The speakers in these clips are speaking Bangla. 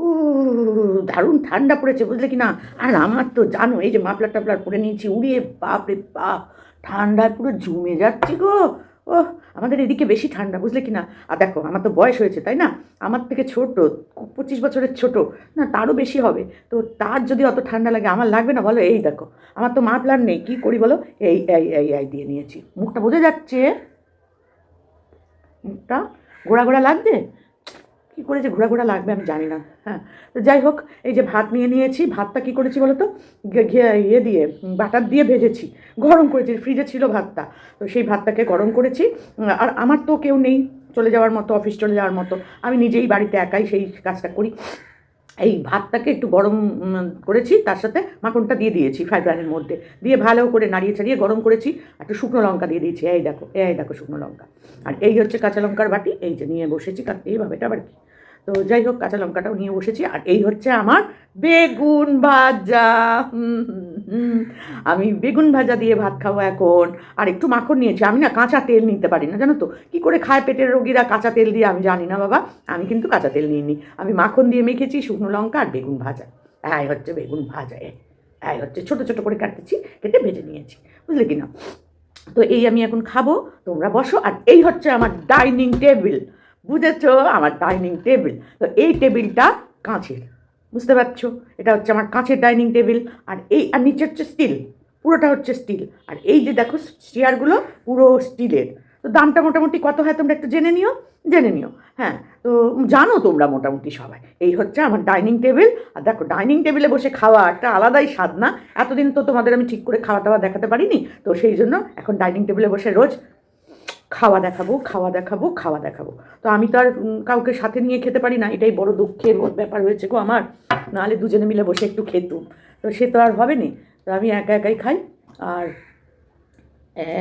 ও দারুণ ঠান্ডা পড়েছে, বুঝলে কি না? আর আমার তো জানো, এই যে মাফলার টাফলার পরে নিয়েছি, উড়িয়ে বাপ রে বাপ, ঠান্ডায় পুরো জমে যাচ্ছি গো। ও আমাদের এদিকে বেশি ঠান্ডা, বুঝলে কি না? আর দেখো, আমার তো বয়স হয়েছে, তাই না? আমার থেকে ছোট পঁচিশ বছরের ছোট, না, তারও বেশি হবে। তো তার যদি অত ঠান্ডা লাগে, আমার লাগবে না? বলো, এই দেখো, আমার তো মাফলার নেই, কী করি বলো? এই এই এই এই দিয়ে নিয়েছি। মুখটা বোঝা যাচ্ছে? মুখটা ঘোরা ঘোরা লাগবে? কী করে যে ঘোরা ঘোরা লাগবে আমি জানি না। হ্যাঁ তো যাই হোক, এই যে ভাত নিয়ে নিয়েছি, ভাতটা কী করেছি বলো তো ইয়ে দিয়ে বাটার দিয়ে ভেজেছি, গরম করেছি ফ্রিজে ছিল ভাতটা, তো সেই ভাতটাকে গরম করেছি। আর আমার তো কেউ নেই, চলে যাওয়ার মতো অফিস চলে যাওয়ার মতো, আমি নিজেই বাড়িতে একাই সেই কাজটা করি। এই ভাতটাকে একটু গরম করেছি, তার সাথে মাখনটা দিয়ে দিয়েছি ফ্রাই প্যানের মধ্যে। দিয়ে ভালো করে নাড়িয়ে ছাড়িয়ে গরম করেছি, একটু শুকনো লঙ্কা দিয়ে দিয়েছি। এই দেখো এই দেখো শুকনো লঙ্কা। আর এই হচ্ছে কাঁচা লঙ্কার বাটি, এই যে নিয়ে বসেছি এইভাবে এটা আবার কি? তো যাই হোক, কাঁচা লঙ্কাটাও নিয়ে বসেছি। আর এই হচ্ছে আমার বেগুন ভাজা। আমি বেগুন ভাজা দিয়ে ভাত খাব এখন। আর একটু মাখন নিয়েছি। আমি না কাঁচা তেল নিতে পারি না, জানো তো? কী করে খায় পেটের রোগীরা কাঁচা তেল দিয়ে? আমি জানি না, বাবা। আমি কিন্তু কাঁচা তেল নিয়ে নিই আমি মাখন দিয়ে মেখেছি শুকনো লঙ্কা আর বেগুন ভাজা। হ্যাঁ হচ্ছে বেগুন ভাজা। এই হচ্ছে ছোটো ছোটো করে কাটতেছি কেটে ভেজে নিয়েছি। বুঝলে কি না? তো এই আমি এখন খাব। তোমরা বসো। আর এই হচ্ছে আমার ডাইনিং টেবিল। বুঝেছ? আমার ডাইনিং টেবিল তো এই টেবিলটা কাঁচের। বুঝতে পারছ? এটা হচ্ছে আমার কাঁচের ডাইনিং টেবিল আর এই, আর নিচে হচ্ছে স্টিল পুরোটা হচ্ছে স্টিল আর এই যে দেখো চেয়ারগুলো পুরো স্টিলের তো দামটা মোটামুটি কত হয় তোমরা একটু জেনে নিও? জেনে নিও। হ্যাঁ তো জানো তোমরা মোটামুটি সবাই। এই হচ্ছে আমার ডাইনিং টেবিল আর দেখো ডাইনিং টেবিলে বসে খাওয়া একটা আলাদাই স্বাদ না? এতদিন তো তোমাদের আমি ঠিক করে খাওয়া দাওয়া দেখাতে পারিনি। তো সেই জন্য এখন ডাইনিং টেবিলে বসে রোজ খাওয়া দেখাবো খাওয়া দেখাবো খাওয়া দেখাবো। তো আমি তো আর কাউকে সাথে নিয়ে খেতে পারি না, এটাই বড় দুঃখের ব্যাপার হয়েছে গো আমার। নাহলে দুজনে মিলে বসে একটু খেতুম। তো সে তো আর হবে না। তো আমি একা একাই খাই, আর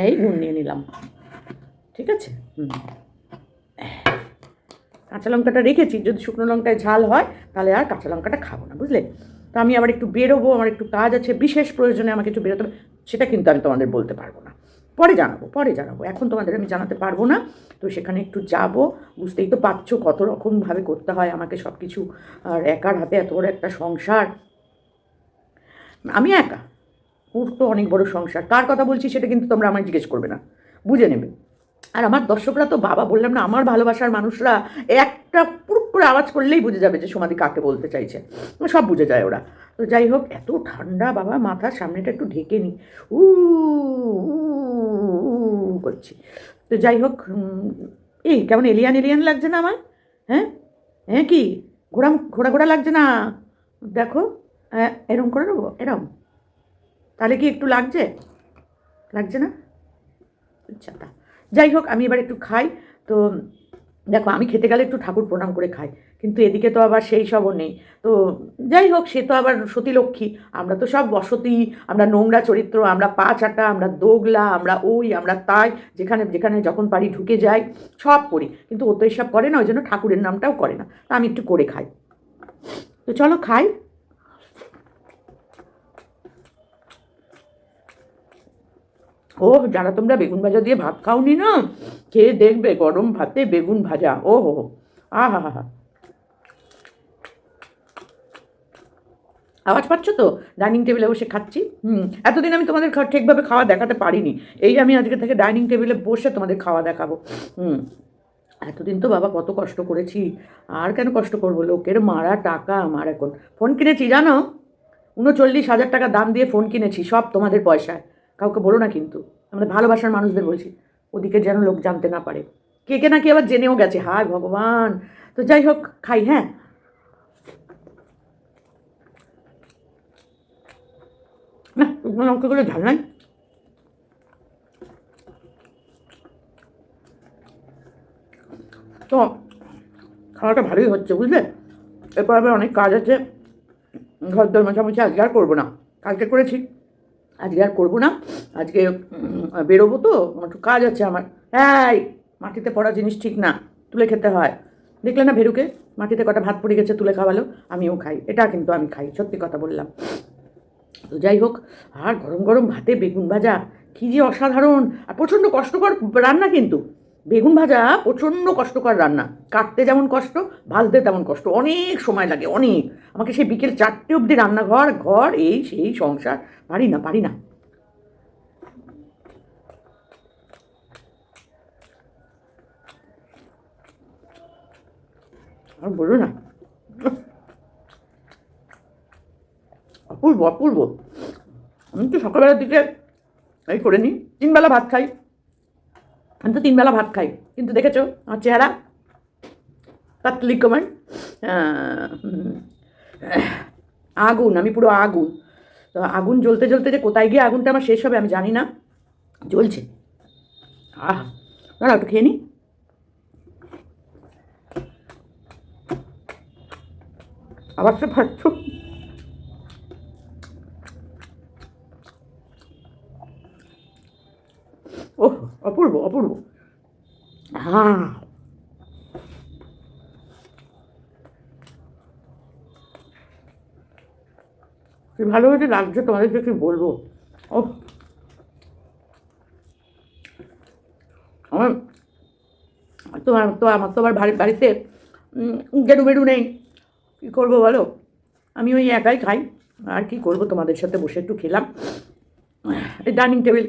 এই নুন নিয়ে নিলাম। ঠিক আছে? হুম। কাঁচা লঙ্কাটা রেখেছি, যদি শুকনো লঙ্কায় ঝাল হয়, তাহলে আর কাঁচা লঙ্কাটা খাব না, বুঝলে? তো আমি আবার একটু বেরোবো, আমার একটু কাজ আছে, বিশেষ প্রয়োজনে আমাকে একটু বেরোতে হবে, সেটা কিন্তু আমি তোমাদের বলতে পারব না। পরে জানাব পরে জানাব। এখন তোমাদের আমি জানাতে পারব না, তো সেখানে একটু যাব। বুঝতেই তো পারছ কত রকমভাবে করতে হয় আমাকে সব কিছু আর একার হাতে এত বড় একটা সংসার। আমি একা, ওর তো অনেক বড় সংসার। কার কথা বলছি সেটা কিন্তু তোমরা আমায় জিজ্ঞেস করবে না, বুঝে নেবে। আর আমার দর্শকরা তো বাবা বললাম না, আমার ভালোবাসার মানুষরা একটা পুরুক করে আওয়াজ করলেই বুঝে যাবে যে সমাধি কাকে বলতে চাইছে। সব বুঝে যায় ওরা। তো যাই হোক, এত ঠান্ডা বাবা মাথার সামনেটা একটু ঢেকে নি। উ করছি। তো যাই হোক এই কেমন এলিয়ান এলিয়ান লাগছে না আমার? হ্যাঁ? হ্যাঁ কি? ঘোড়া ঘোড়া ঘোড়া লাগছে না? দেখো হ্যাঁ এরম করে নেব, এরম। তাহলে কি একটু লাগছে? লাগছে না? আচ্ছা যাই হোক, আমি এবার একটু খাই। তো দেখো, আমি খেতে গেলে একটু ঠাকুর প্রণাম করে খাই, কিন্তু এদিকে তো আবার সেই সবও নেই। তো যাই হোক, সে তো আবার সতীলক্ষ্মী। আমরা তো সব বসতি, আমরা নোংরা চরিত্র, আমরা পা চাটা, আমরা দোগলা, আমরা ওই, আমরা তাই, যেখানে যেখানে যখন পারি ঢুকে যাই, সব করি। কিন্তু ও তো এসব করে না, ওই জন্য ঠাকুরের নামটাও করে না। তা আমি একটু করে খাই। তো চলো, খাই। ও যারা তোমরা বেগুন ভাজা দিয়ে ভাত খাওনি না, খেয়ে দেখবে গরম ভাতে বেগুন ভাজা। ও হো আহা, হা হা। আওয়াজ পাচ্ছ তো? ডাইনিং টেবিলে বসে খাচ্ছি। হুম, এতদিন আমি তোমাদের ঠিকভাবে খাওয়া দেখাতে পারিনি। এই আমি আজকে থেকে ডাইনিং টেবিলে বসে তোমাদের খাওয়া দেখাবো। হুম, এতদিন তো বাবা কত কষ্ট করেছি। আর কেন কষ্ট করব? লোকের মারা টাকা আমার এখন। ফোন কিনেছি, জানো? উনচল্লিশ হাজার টাকা দাম দিয়ে ফোন কিনেছি, সব তোমাদের পয়সায়। কাউকে বলো না কিন্তু। আমাদের ভালোবাসার মানুষদের বলছি, ওদিকে যেন লোক জানতে না পারে। কে কে নাকি আবার জেনেও গেছে, হায় ভগবান। তো যাই হোক, খাই হ্যাঁ? না শুকনো ঝাল নাই? তো, খাওয়াটা ভালোই হচ্ছে, বুঝলে? এরপর আবার অনেক কাজ আছে। ঘর দর মোছামুছি আজকে আর করব না। কালকে করেছি। আজকে আর করব না। আজকে বেরোবো তো একটু কাজ আছে আমার। এই, মাটিতে পড়া জিনিস ঠিক না, তুলে খেতে হয়। দেখলে না ভেরুকে? মাটিতে কটা ভাত পড়ে গেছে, তুলে খাওয়ালো, আমিও খাই। এটা কিন্তু আমি খাই, সত্যি কথা বললাম। তো যাই হোক, আর গরম গরম ভাতে বেগুন ভাজা, কী যে অসাধারণ! আর প্রচণ্ড কষ্টকর রান্না কিন্তু। বেগুন ভাজা প্রচণ্ড কষ্টকর রান্না। কাটতে যেমন কষ্ট, ভাজতে তেমন কষ্ট। অনেক সময় লাগে, অনেক। আমাকে সেই বিকেল চারটে অবধি রান্নাঘর, ঘর, এই সেই সংসার। পারি না পারি না। আর বলো না। অপূর্ব অপূর্ব। আমি তো সকালবেলার দিকে এই করে নিই। তিনবেলা ভাত খাই। আমি তো তিনবেলা ভাত খাই। কিন্তু দেখেছ, আমার চেহারা পাতলি কমান আগুন, আমি পুরো আগুন। তো আগুন জ্বলতে জ্বলতে যে কোথায় গিয়ে আগুনটা আমার শেষ হবে আমি জানি না। জ্বলছে। আহ দাঁড়া একটু খেয়ে নিই আবার সে পাচ্ছ ওহ অপূর্ব অপূর্ব হ্যাঁ কি ভালো হয়েছে লাগছে তোমাদেরকে কি বলব? ও আমার তোমার তো, আমার তো বাড়ি, বাড়িতে গেরু বেরু নেই। কী করব বলো? আমি ওই একাই খাই। আর কি করব, তোমাদের সাথে বসে একটু খেলাম। এই ডাইনিং টেবিল,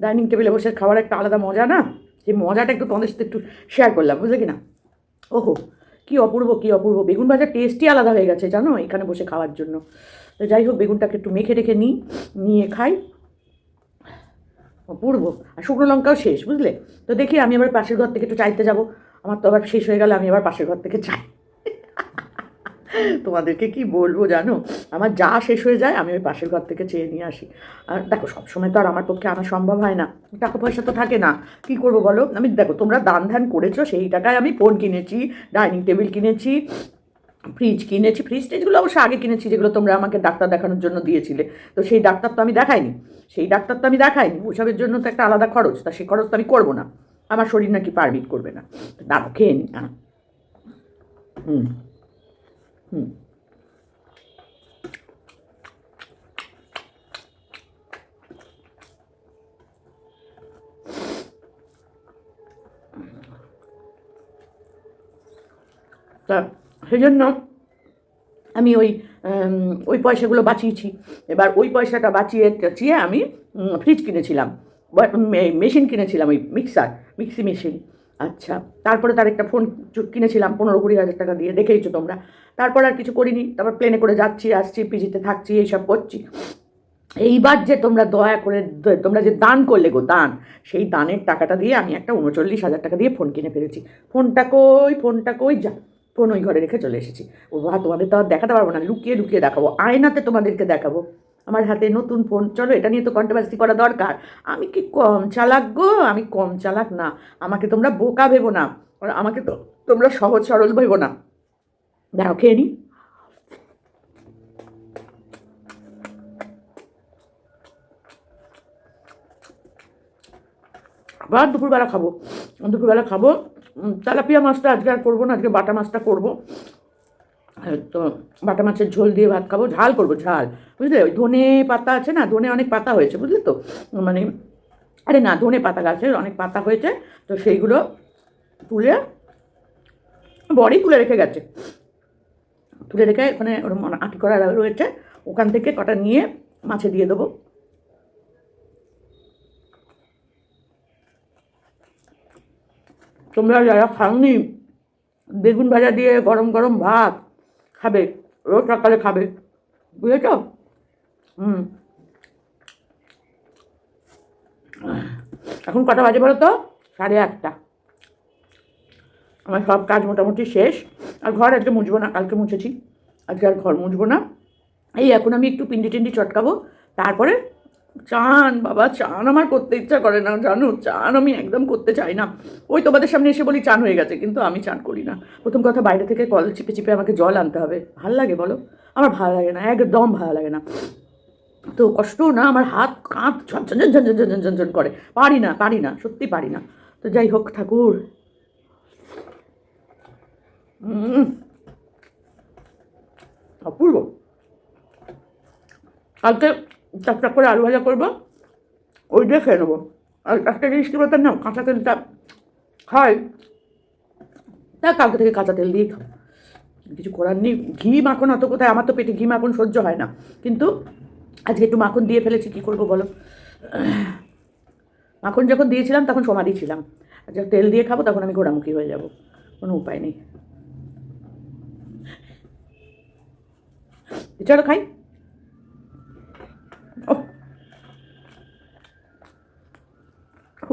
ডাইনিং টেবিলে বসে খাওয়ার একটা আলাদা মজা না? সেই মজাটা একটু তোমাদের সাথে একটু শেয়ার করলাম, বুঝলে কি না? ওহো। কী অপূর্ব, কি অপূর্ব। বেগুন ভাজার টেস্টই আলাদা হয়ে গেছে, জানো, এখানে বসে খাওয়ার জন্য। তো যাই হোক, বেগুনটাকে একটু মেখে রেখে নিই, নিয়ে খাই। অপূর্ব। আর শুকনো লঙ্কাও শেষ, বুঝলে? তো দেখি আমি আবার পাশের ঘর থেকে একটু চাইতে যাব। আমার তো আবার শেষ হয়ে গেলে, আমি আবার পাশের ঘর থেকে চাই। তোমাদেরকে কি বলব জানো? আমার যা শেষ হয়ে যায়, আমি ওই পাশের ঘর থেকে চেয়ে নিয়ে আসি। আর দেখো, সবসময় তো আর আমার পক্ষে আনা সম্ভব হয় না। টাকা পয়সা তো থাকে না। কি করব বলো? আমি দেখো, তোমরা দান ধ্যান করেছ, সেই টাকায় আমি ফোন কিনেছি ডাইনিং টেবিল কিনেছি ফ্রিজ কিনেছি। ফ্রিজ টেজগুলো অবশ্য আগে কিনেছি, যেগুলো তোমরা আমাকে ডাক্তার দেখানোর জন্য দিয়েছিলে। তো সেই ডাক্তার তো আমি দেখাইনি। সেই ডাক্তার তো আমি দেখাইনি। ওসবের জন্য তো একটা আলাদা খরচ। তা সেই খরচ তো আমি করব না। আমার শরীর নাকি পারমিট করবে না। দাঁড়ো খেয়ে নি। হুম। হুম। তা সেই জন্য আমি ওই ওই পয়সাগুলো বাঁচিয়েছি। এবার ওই পয়সাটা বাঁচিয়ে টাচিয়ে আমি ফ্রিজ কিনেছিলাম। মেশিন কিনেছিলাম, ওই মিক্সার মিক্সি মেশিন আচ্ছা তারপরে তার একটা ফোন কিনেছিলাম, পনেরো কুড়ি হাজার টাকা দিয়ে, দেখেইছো তোমরা। তারপর আর কিছু করিনি, তারপর প্লেনে করে যাচ্ছি, আসছি পিজিতে থাকছি, এইসব করছি। এইবার যে তোমরা দয়া করে তোমরা যে দান করলে গো, দান, সেই দানের টাকাটা দিয়ে আমি একটা উনচল্লিশ হাজার টাকা দিয়ে ফোন কিনে ফেলেছি। ফোনটা কই ফোনটা কই, যা ফোন ওই ঘরে রেখে চলে এসেছি। ও বা তোমাদের তো আর দেখাতে পারব না, লুকিয়ে লুকিয়ে দেখাবো, আয়নাতে তোমাদেরকে দেখাবো। আমার হাতে নতুন ফোন চলো, এটা নিয়ে তো কন্ট্রোভার্সি করা দরকার। আমি কি কম চালাক গো? আমি কম চালাক না। আমাকে তোমরা বোকা ভেবো না। আমাকে তো তোমরা সহজ সরল ভেবো না। দেখো খেয়ে নি। আবার দুপুরবেলা খাব। দুপুরবেলা খাব। তেলাপিয়া মাছটা আজকে আর করব না, আজকে বাটা মাছটা করব। তো বাটা মাছের ঝোল দিয়ে ভাত খাব, ঝাল করব, ঝাল। বুঝলে? ওই ধনে পাতা আছে না? ধনে অনেক পাতা হয়েছে, বুঝলে তো? মানে আরে না, ধনে পাতা গাছের অনেক পাতা হয়েছে, তো সেইগুলো তুলে বড়ি তুলে রেখে গেছে। তুলে রেখে ওখানে ওরকম আঁটি করা রয়েছে, ওখান থেকে কটা নিয়ে মাছে দিয়ে দেবো। তোমরা যারা খাওনি, বেগুন ভাজা দিয়ে গরম গরম ভাত খাবে, রোজ সকালে খাবে, বুঝেছ? হুম। এখন কটা বাজে বলো তো? সাড়ে আটটা। আমার সব কাজ মোটামুটি শেষ। আর ঘর আজকে মুছবো না, কালকে মুছেছি। আজকে আর ঘর মুছবো না। এই এখন আমি একটু পিন্ডি টিন্ডি চটকাবো, তারপরে চান, বাবা, চান আমার করতে ইচ্ছা করে না, জানো, চান আমি একদম করতে চাই না। ওই তোমাদের সামনে এসে বলি চান হয়ে গেছে, কিন্তু আমি চান করি না। প্রথম কথা, বাইরে থেকে কল চিপে চিপে আমাকে জল আনতে হবে। ভালো লাগে বলো? আমার ভালো লাগে না, একদম ভালো লাগে না। তো কষ্ট না, আমার হাত কাঁপ ঝনঝন ঝনঝন ঝনঝন ঝনঝন করে। পারি না পারি না, সত্যি পারি না। তো যাই হোক, ঠাকুর। অপূর্ব। কালকে চাক করে আলু ভাজা করব ওই দিয়ে খেয়ে নেব। আর একটা জিনিস কী বলতাম না কাঁচা তেলটা খাই। তা কালকে থেকে কাঁচা তেল দিয়ে খাও কিছু করার নেই। ঘি মাখন অত কোথায়? আমার তো পেটে ঘি মাখন সহ্য হয় না। কিন্তু আজকে একটু মাখন দিয়ে ফেলেছি, কী করব বলো? মাখন যখন দিয়েছিলাম, তখন সমাধি ছিলাম। আর যখন তেল দিয়ে খাব, তখন আমি ঘোড়ামুখী হয়ে যাব। কোনো উপায় নেই। চলো খাই।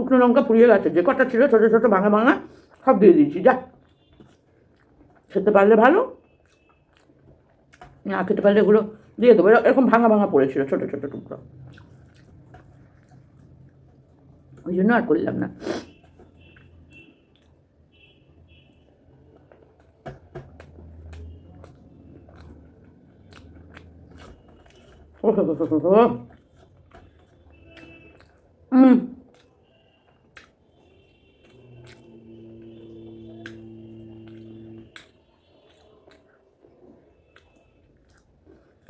শুকনো লঙ্কা পুড়িয়ে গেছে, যে কটা ছিল ছোটো ছোটো ভাঙা ভাঙা, সব দিয়ে দিয়েছি, যা। খেতে পারলে ভালো, না খেতে পারলে এগুলো দিয়ে দেবো। এরকম- ভাঙা ভাঙা পড়েছিল, ছোটো ছোটো টুকরো। ওই জন্য আর করলাম না। হুম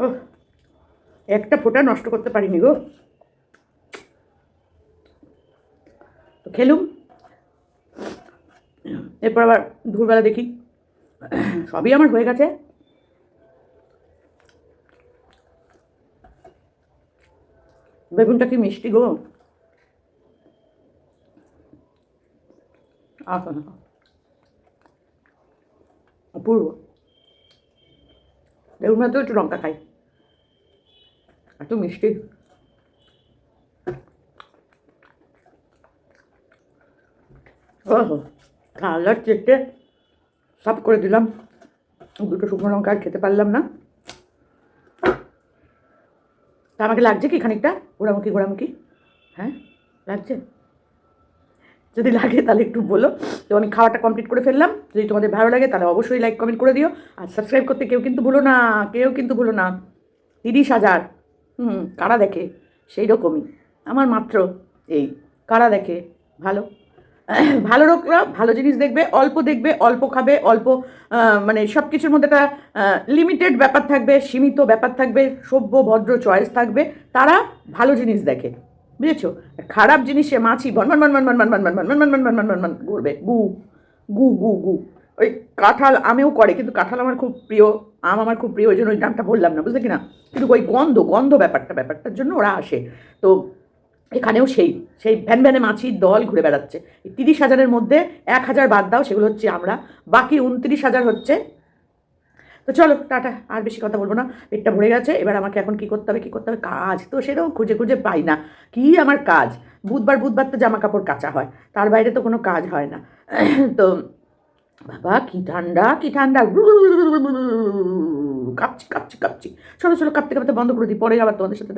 ও একটা ফোঁটা নষ্ট করতে পারিনি গো। তো খেলুম। এরপর আবার দুপুরবেলা দেখি। সবই আমার হয়ে গেছে। বেগুনটা কি মিষ্টি গো? আহা অপূর্ব। বেগুন ভাতেও একটু লঙ্কা খাই। এত মিষ্টি। ওহো, কালার চেটে সব করে দিলাম। দুটো শুকনো লঙ্কা আর খেতে পারলাম না। তা আমাকে লাগছে কি খানিকটা? ঘোরামুখি ঘোরামুখি হ্যাঁ লাগছে? যদি লাগে তাহলে একটু বলো। তো আমি খাওয়াটা কমপ্লিট করে ফেললাম। যদি তোমাদের ভালো লাগে তাহলে অবশ্যই লাইক কমেন্ট করে দিও। আর সাবস্ক্রাইব করতে কেউ কিন্তু ভুলো না, কেউ কিন্তু ভুলো না। তিরিশ হাজার। হুম কারা দেখে সেই রকমই আমার মাত্র এই কারা দেখে ভালো ভালো লোকরা ভালো জিনিস দেখবে অল্প দেখবে অল্প খাবে অল্প মানে সব কিছুর মধ্যে একটা লিমিটেড ব্যাপার থাকবে সীমিত ব্যাপার থাকবে সভ্য ভদ্র চয়েস থাকবে তারা ভালো জিনিস দেখে বুঝেছ খারাপ জিনিসে মাছি বন বন বন বন বন বন বন বন বন বন বন বন বন বন বন করবে গু গু গু গু ওই কাঁঠাল আমেও করে কিন্তু কাঁঠাল আমার খুব প্রিয় আম আমার খুব প্রিয় ওই জন্য ওই নামটা বললাম না বুঝলে কি না কিন্তু ওই গন্ধ গন্ধ ব্যাপারটা, ব্যাপারটার জন্য ওরা আসে। তো এখানেও সেই সেই ভ্যান ভ্যানে মাছির দল ঘুরে বেড়াচ্ছে। তিরিশ হাজারের মধ্যে এক হাজার বাদ দাও, সেগুলো হচ্ছে আমরা। বাকি উনত্রিশ হাজার হচ্ছে। তো চলো, টাটা, আর বেশি কথা বলব না। পেটটা ভরে গেছে, এবার আমাকে এখন কি করতে হবে, কি করতে হবে? কাজ তো সেটাও খুঁজে খুঁজে পাই না। কি আমার কাজ? বুধবার বুধবার তো জামা কাপড় কাচা হয়। তার বাইরে তো কোনো কাজ হয় না। তো বাবা, কি ঠান্ডা কি ঠান্ডা। কাঁপছি কাঁপছি কাঁপছি। চলো চলো কাঁপতে কাঁপতে বন্ধ করে দিই পরে আবার তোমাদের সাথে